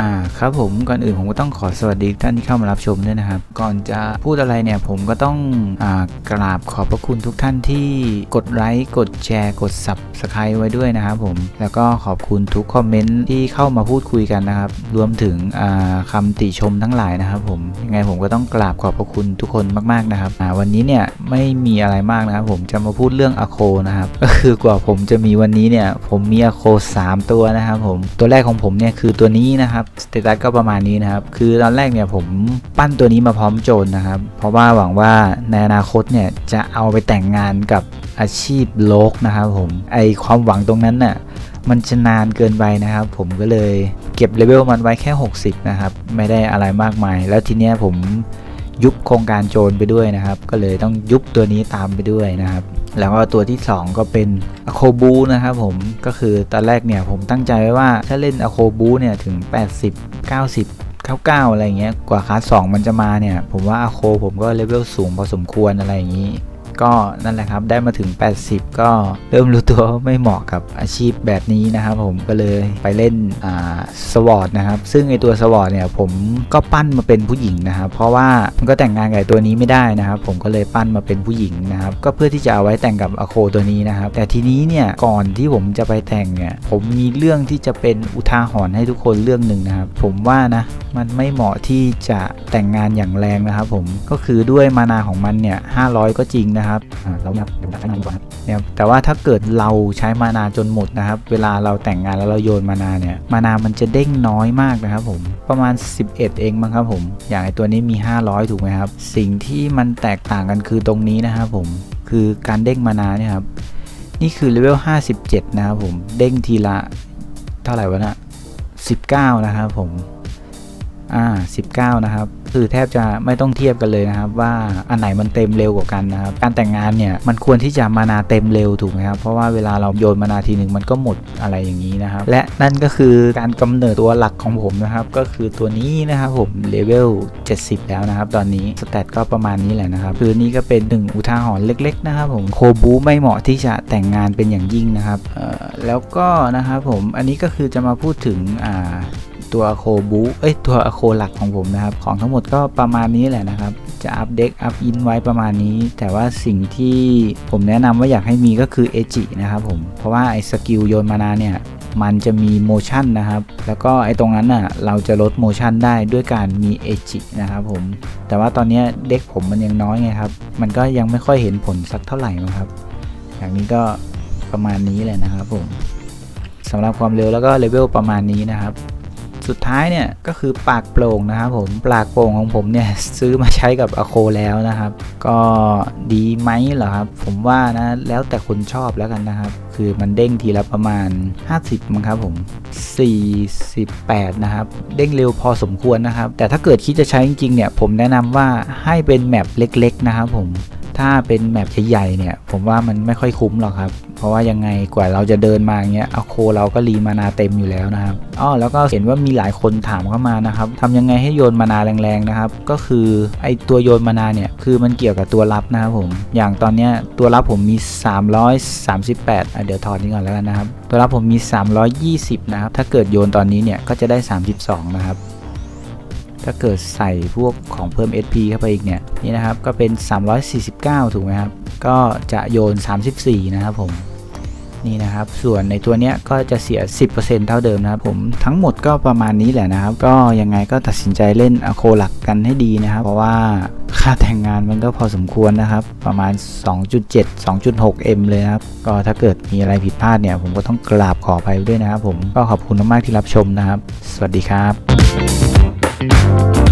อ่าครับผมก่อนอื่นผมก็ต้องขอสวัสดีท่านที่เข้ามารับชมด้วยนะครับ ก่อนจะพูดอะไรเนี่ยผมก็ต้องอ่ากราบขอบพระคุณทุกท่านที่กดไลค์กดแชร์ กด subscribe ไว้ด้วยนะครับผมแล้วก็ขอบคุณทุกคอมเมนต์ที่เข้ามาพูดคุยกันนะครับ รวมถึงอ่าคำติชมทั้งหลายนะครับผมยังไงผมก็ต้องกราบขอบพระคุณทุกคนมากๆนะครับอ่าวันนี้เนี่ยไม่มีอะไรมากนะครับผมจะมาพูดเรื่องอโคนะครับก็คือกว่าผมจะมีวันนี้เนี่ยผมมีอโค3 ตัวนะครับผมตัวแรกของผมเนี่ยคือตัวนี้นะครับสเตตัสก็ประมาณนี้นะครับ คือตอนแรกเนี่ยผมปั้นตัวนี้มาพร้อมโจรนะครับ เพราะว่าหวังว่าในอนาคตเนี่ยจะเอาไปแต่งงานกับอาชีพโลกนะครับผมไอความหวังตรงนั้นน่ะมันจะนานเกินไปนะครับ ผมก็เลยเก็บเลเวลมันไว้แค่ 60 นะครับ ไม่ได้อะไรมากมาย แล้วทีเนี้ยผมยุบโครงการโจรไปด้วยนะครับ ก็เลยต้องยุบตัวนี้ตามไปด้วยนะครับ แล้วก็ตัวที่ 2 ก็เป็นอโคบูนะครับผมก็คือตอนแรกเนี่ยผมตั้งใจไว้ว่าถ้าเล่นอโคบูเนี่ยถึง 80 90 99 อะไรเงี้ยกว่าคลาส2มันจะมาเนี่ย ผมว่าอโคผมก็เลเวลสูงพอสมควรอะไรอย่างนี้ ก็นั่นแหละครับได้มาถึง 80 ก็เริ่มรู้ตัวไม่เหมาะกับอาชีพแบบนี้นะครับผมก็เลยไปเล่นอ่าสวอตนะครับ ซึ่งไอตัวสวอตเนี่ยผมก็ปั้นมาเป็นผู้หญิงนะครับ เพราะว่ามันก็แต่งงานกับตัวนี้ไม่ได้นะครับ ผมก็เลยปั้นมาเป็นผู้หญิงนะครับ ก็เพื่อที่จะเอาไว้แต่งกับอโคตัวนี้นะครับ แต่ทีนี้เนี่ยก่อนที่ผมจะไปแต่งเนี่ยผมมีเรื่องที่จะเป็นอุทาหรณ์ให้ทุกคนเรื่องหนึ่งนะครับ ผมว่านะมันไม่เหมาะที่จะแต่งงานอย่างแรงนะครับ ผมก็คือด้วยมานาของมันเนี่ย500 ก็จริงนะครับอ่าเรานับเดี๋ยวนับให้นานก่อนครับเนี่ยแต่ว่าถ้าเกิดเราใช้มานาจนหมดนะครับ เวลาเราแต่งงานแล้วเราโยนมานาเนี่ยมานามันจะเด้งน้อยมากนะครับผมประมาณ 11 เองมั้งครับผมอย่างไอตัวนี้มี 500 ถูกไหมครับ สิ่งที่มันแตกต่างกันคือตรงนี้นะครับผมคือการเด้งมานาเนี่ยครับนี่คือเลเวล 57 นะครับผม เด้งทีละ เท่าไหร่วะนะ19 นะครับผม อ่า19 นะครับ คือแทบจะไม่ต้องเทียบกันเลยนะครับ ว่าอันไหนมันเต็มเร็วกว่ากันนะครับ การแต่งงานเนี่ยมันควรที่จะมานาเต็มเร็วถูกไหมครับ เพราะว่าเวลาเราโยนมานาทีหนึ่งมันก็หมดอะไรอย่างนี้นะครับ และนั่นก็คือการกำเนิดตัวหลักของผมนะครับ ก็คือตัวนี้นะครับผมเลเวล 70 แล้วนะครับ ตอนนี้สเตตก็ประมาณนี้แหละนะครับ คือนี่ก็เป็นหนึ่งอุทาหรณ์เล็ก ๆ นะครับ ผมโคบูไม่เหมาะที่จะแต่งงานเป็นอย่างยิ่งนะครับเอ่อแล้วก็นะครับผมอันนี้ก็คือจะมาพูดถึงอ่า ตัวโคบูเอ้ยตัวโคหลักของผมนะครับ ของทั้งหมดก็ประมาณนี้แหละนะครับ จะอัปเด็กอัพอินไว้ประมาณนี้ แต่ว่าสิ่งที่ผมแนะนำว่าอยากให้มีก็คือเอจินะครับผม เพราะว่าไอ้สกิลโยนมานาเนี่ยมันจะมีโมชั่นนะครับ แล้วก็ไอ้ตรงนั้นน่ะ เราจะลดโมชั่นได้ด้วยการมีเอจินะครับผม แต่ว่าตอนนี้เด็กผมมันยังน้อยไงครับ มันก็ยังไม่ค่อยเห็นผลสักเท่าไหร่นะครับ อย่างนี้ก็ประมาณนี้แหละนะครับผมสำหรับความเร็วแล้วก็เลเวลประมาณนี้นะครับ สุดท้ายเนี่ยก็คือปากโปร่งนะครับผมปากโปร่งของผมเนี่ยซื้อมาใช้กับอโคแล้วนะครับ ก็ดีไหมเหรอครับผมว่านะแล้วแต่คนชอบแล้วกันนะครับ คือมันเด้งทีละประมาณ 50มั้งครับผม 48 นะครับ เด้งเร็วพอสมควรนะครับ แต่ถ้าเกิดคิดจะใช้จริงๆเนี่ยผมแนะนำว่าให้เป็นแมปเล็ก ๆ นะครับผม ถ้าเป็นแมปใหญ่ๆเนี่ย ผมว่ามันไม่ค่อยคุ้มหรอกครับ เพราะว่ายังไงกว่าเราจะเดินมาเงี้ยเอาโคเราก็รีมานาเต็มอยู่แล้วนะครับอ้อแล้วก็เห็นว่ามีหลายคนถามเข้ามานะครับทำยังไงให้โยนมานาแรงๆนะครับ ก็คือไอตัวโยนมานาเนี่ยคือมันเกี่ยวกับตัวรับนะครับผม อย่างตอนเนี้ยตัวรับผมมี 338อะเดี๋ยวถอดนี้ก่อนแล้วกันนะครับ ตัวรับผมมี 320 นะครับ ถ้าเกิดโยนตอนนี้เนี่ยก็จะได้ 32 นะครับ ถ้าเกิดใส่พวกของเพิ่ม SP เข้าไปอีกเนี่ยนี่นะครับก็เป็น 349 ถูกไหมครับ ก็จะโยน 34 นะครับผมนี่นะครับ ส่วนในตัวเนี้ยก็จะเสีย 10%เท่าเดิมนะครับผมทั้งหมดก็ประมาณนี้แหละนะครับ ก็ยังไงก็ตัดสินใจเล่นอโคหลักกันให้ดีนะครับ เพราะว่าค่าแต่งงานมันก็พอสมควรนะครับ ประมาณ 2.7 2.6 M เลยนะครับ ก็ถ้าเกิดมีอะไรผิดพลาดเนี่ย ผมก็ต้องกราบขอไปด้วยนะครับผมก็ขอบคุณมากๆที่รับชมนะครับ สวัสดีครับ Bye.